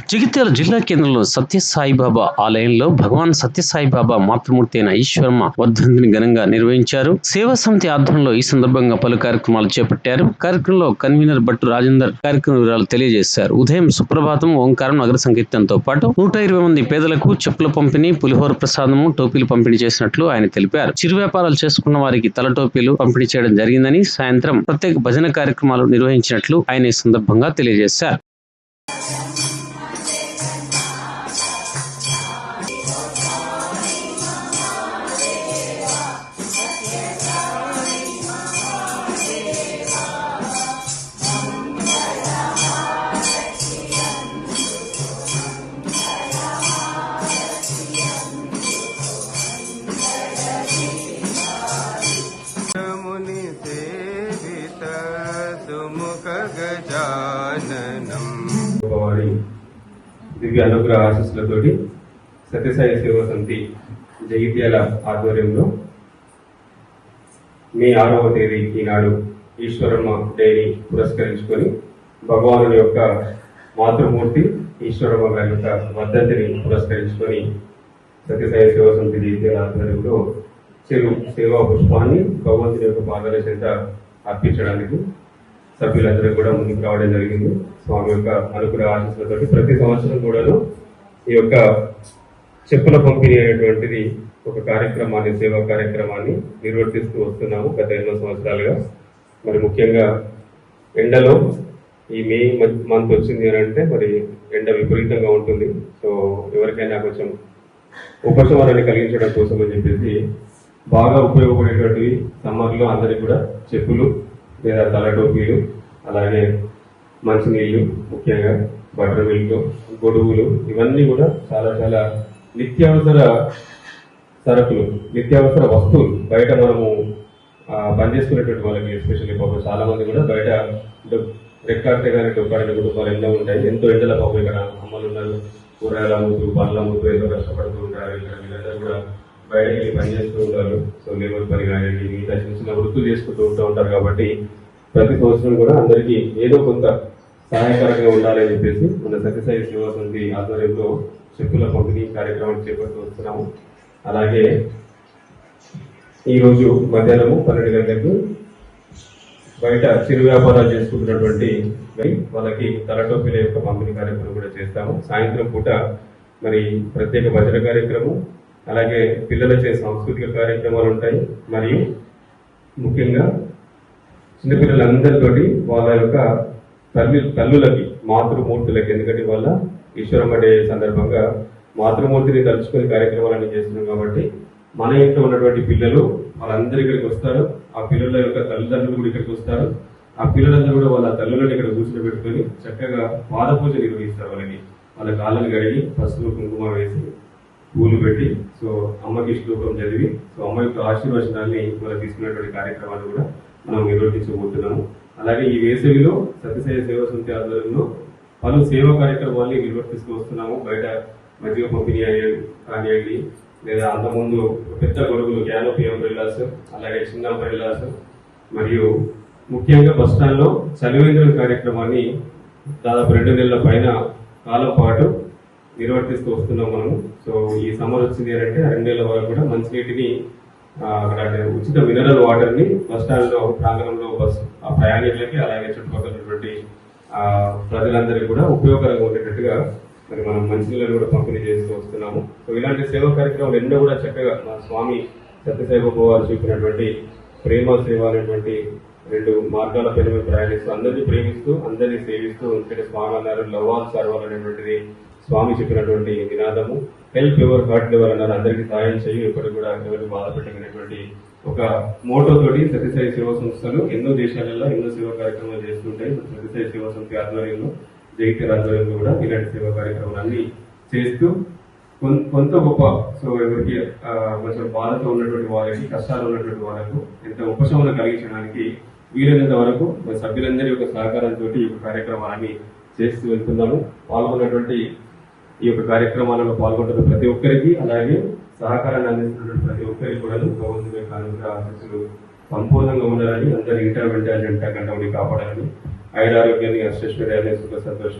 జగిత్యాల జిల్లా కేంద్రంలో సత్యసాయిబాబా ఆలయంలో భగవాన్ సత్యసాయిబాబా మాతృమూర్తి అయిన ఈశ్వర్మ వర్ధంతిని ఘనంగా నిర్వహించారు. సేవా సమితి ఆధ్వర్యంలో ఈ సందర్భంగా పలు కార్యక్రమాలు చేపట్టారు. కార్యక్రమంలో కన్వీనర్ భట్టు రాజేందర్ కార్యక్రమ వివరాలు తెలియజేశారు. ఉదయం సుప్రభాతం ఓంకారం నగర సంకీర్తనతో పాటు నూట ఇరవై మంది పేదలకు చెప్పుల పంపిణీ పులిహోర ప్రసాదము టోపీలు పంపిణీ చేసినట్లు ఆయన తెలిపారు. చిరు వ్యాపారాలు చేసుకున్న వారికి తల టోపీలు పంపిణీ చేయడం జరిగిందని సాయంత్రం ప్రత్యేక భజన కార్యక్రమాలు నిర్వహించినట్లు ఆయన ఈ సందర్భంగా తెలియజేశారు. గజాననం దివ్య అనుగ్రహ ఆశస్సులతోటి సత్యసాయి సేవ సమితి జగిత్యాల ఆధ్వర్యంలో మే ఆరవ తేదీ ఈనాడు ఈశ్వరమ్మ డైరీ పురస్కరించుకొని భగవాను యొక్క మాతృమూర్తి ఈశ్వరమ్మ గారి యొక్క మద్దతిని పురస్కరించుకొని సత్యసాయి సేవ సమితి జగిత్యాల ఆధ్వర్యంలో చెరు సేవా పుష్పాన్ని భగవంతుని యొక్క పాదాల చేత అర్పించడానికి సభ్యులందరూ కూడా ముందుకు రావడం జరిగింది. స్వామి యొక్క అనుకూల ఆశీస్సులతో ప్రతి సంవత్సరం కూడాను ఈ యొక్క చెప్పుల పంపిణీ అనేటువంటిది ఒక కార్యక్రమాన్ని సేవా కార్యక్రమాన్ని నిర్వర్తిస్తూ వస్తున్నాము గత ఎన్నో సంవత్సరాలుగా. మరి ముఖ్యంగా ఎండలో ఈ మే మంత్ వచ్చింది అని అంటే మరి ఎండ విపరీతంగా ఉంటుంది. సో ఎవరికైనా కొంచెం ఉపశమనాన్ని కలిగించడం కోసం అని చెప్పేసి బాగా ఉపయోగపడేటువంటివి సమ్మర్లో అందరికీ కూడా చెప్పులు లేదా తల టోపీలు అలాగే మంచినీళ్ళు ముఖ్యంగా బటర్ మిల్క్ గొడుగులు ఇవన్నీ కూడా చాలా చాలా నిత్యావసర సరుకులు నిత్యావసర వస్తువులు. బయట మనము పనిచేసుకునేటువంటి వాళ్ళకి ఎస్పెషల్లీ పాపం చాలా మంది కూడా బయట రెక్కాడితే కానీ డొక్కాడిన కుటుంబాలు ఎన్నో ఉంటాయి. ఎంతో ఎండల పాపం ఇక్కడ అమ్మలు ఉన్నారు. కూరగాయల అమ్ముతూ పండ్ల అమ్ముతూ ఎంతో కష్టపడుతూ ఉంటారు. ఇక్కడ వీళ్ళందరూ కూడా బయటకి పనిచేస్తూ ఉంటారు. సో లేబర్ పని కానివ్వండి మిగతా చిన్న చిన్న వృత్తులు చేసుకుంటూ ఉంటూ ఉంటారు కాబట్టి ప్రతి సంవత్సరం కూడా అందరికీ ఏదో కొంత సహాయకరంగా ఉండాలని చెప్పేసి మన సత్యసాయి సేవా ఆధ్వర్యంలో చెప్పుల పంపిణీ కార్యక్రమం చేపడుతూ వస్తున్నాము. అలాగే ఈరోజు మధ్యాహ్నము పన్నెండు గంటలకు బయట చిరు వ్యాపారాలు చేసుకుంటున్నటువంటి వాళ్ళకి తలటోపీల యొక్క పంపిణీ కార్యక్రమం కూడా చేస్తాము. సాయంత్రం పూట మరి ప్రత్యేక భజన కార్యక్రమం అలాగే పిల్లలచే సాంస్కృతిక కార్యక్రమాలు ఉంటాయి. మరియు ముఖ్యంగా చిన్నపిల్లలందరితోటి వాళ్ళ యొక్క తల్లి తల్లులకి మాతృమూర్తులకి ఎందుకంటే వాళ్ళ ఈశ్వరమ్మ డే సందర్భంగా మాతృమూర్తిని తలుచుకునే కార్యక్రమాలన్నీ చేస్తున్నాం కాబట్టి మన ఇంట్లో ఉన్నటువంటి పిల్లలు వాళ్ళందరూ ఇక్కడికి వస్తారు. ఆ పిల్లల యొక్క తల్లిదండ్రులు కూడా ఇక్కడికి వస్తారు. ఆ పిల్లలందరూ కూడా వాళ్ళ తల్లులను ఇక్కడ కూర్చోబెట్టుకొని పెట్టుకొని చక్కగా పాదపూజ నిర్వహిస్తారు వాళ్ళకి వాళ్ళ కాళ్ళని కడిగి పసుపు కుంకుమ వేసి పూలు పెట్టి సో అమ్మకి శ్లోకం చదివి సో అమ్మ యొక్క ఆశీర్వచనాన్ని మనం తీసుకున్నటువంటి కార్యక్రమాలు కూడా మనం నిర్వర్తించబోతున్నాము. అలాగే ఈ వేసవిలో సత్యసాయ సేవా సమితి ఆధ్వర్యంలో పలు సేవా కార్యక్రమాల్ని నిర్వర్తిస్తూ వస్తున్నాము. బయట మధ్య పంపిణీ అయ్యే కానివ్వండి లేదా అంతకుముందు పెద్ద గొడుగులు క్యానోపీ అంబ్రెల్లాస్ అలాగే చిన్న అంబ్రెల్లాస్ మరియు ముఖ్యంగా బస్ స్టాండ్లో చలివేంద్రం కార్యక్రమాన్ని దాదాపు రెండు నెలల పైన కాలం పాటు నిర్వర్తిస్తూ వస్తున్నాం మనము. సో ఈ సమ్మర్ వచ్చింది అంటే రెండు వరకు కూడా మంచినీటిని అక్కడ ఉచిత మినరల్ వాటర్ని బస్ స్టాండ్లో ప్రాంగణంలో బస్ ఆ ప్రయాణికులకి అలాగే చుట్టుపక్కలటువంటి ప్రజలందరికీ కూడా ఉపయోగకరంగా ఉండేటట్టుగా మరి మనం మంచినీళ్ళు కూడా పంపిణీ చేస్తూ వస్తున్నాము. సో ఇలాంటి సేవా కార్యక్రమాలు ఎన్నో కూడా చక్కగా మా స్వామి సత్యసాయి వారు చూపినటువంటి ప్రేమ సేవ అనేటువంటి రెండు మార్గాల పైన మేము ప్రయాణిస్తూ అందరినీ ప్రేమిస్తూ అందరినీ సేవిస్తూ ఇక్కడ స్వామి అన్నారు లవ్ ఆల్ సర్వాల్ అనేటువంటిది స్వామి చెప్పినటువంటి నినాదము. హెల్ప్ యువర్ హార్ట్ ఎవర్ అన్నారు. అందరికీ సాయం చేయి. ఎప్పటి కూడా ఎవరికి బాధ పెట్టగినటువంటి ఒక మోటో తోటి సత్యసాయి సేవా సంస్థలు ఎన్నో దేశాలలో ఎన్నో సేవా కార్యక్రమాలు చేస్తుంటాయి. సత్యసాయి సేవా సంస్థ ఆధ్వర్యంలో జగిత్యాల ఆధ్వర్యంలో కూడా ఇలాంటి సేవా కార్యక్రమాలన్నీ చేస్తూ కొంత గొప్ప సో ఎవరికి కొంచెం బాధతో ఉన్నటువంటి వారికి కష్టాలు ఉన్నటువంటి వాళ్ళకు ఎంత ఉపశమనం కలిగించడానికి వీలైనంత వరకు సభ్యులందరి యొక్క సహకారంతో ఈ కార్యక్రమాన్ని చేస్తూ వెళ్తున్నాము. పాల్గొన్నటువంటి ఈ యొక్క కార్యక్రమాలలో పాల్గొంటున్న ప్రతి ఒక్కరికి అలాగే సహకారాన్ని అందిస్తున్నటువంటి ప్రతి ఒక్కరికి కూడా భగవంతుని యొక్క అనుగ్రహ ఆశస్సులు సంపూర్ణంగా ఉండాలని అందరి ఇంటర్ వెంట గంట ఉండి కాపాడాలని. ఐదారోగ్యాన్ని అష్టైశ్వర్యాన్ని సుఖ సంతోషాలు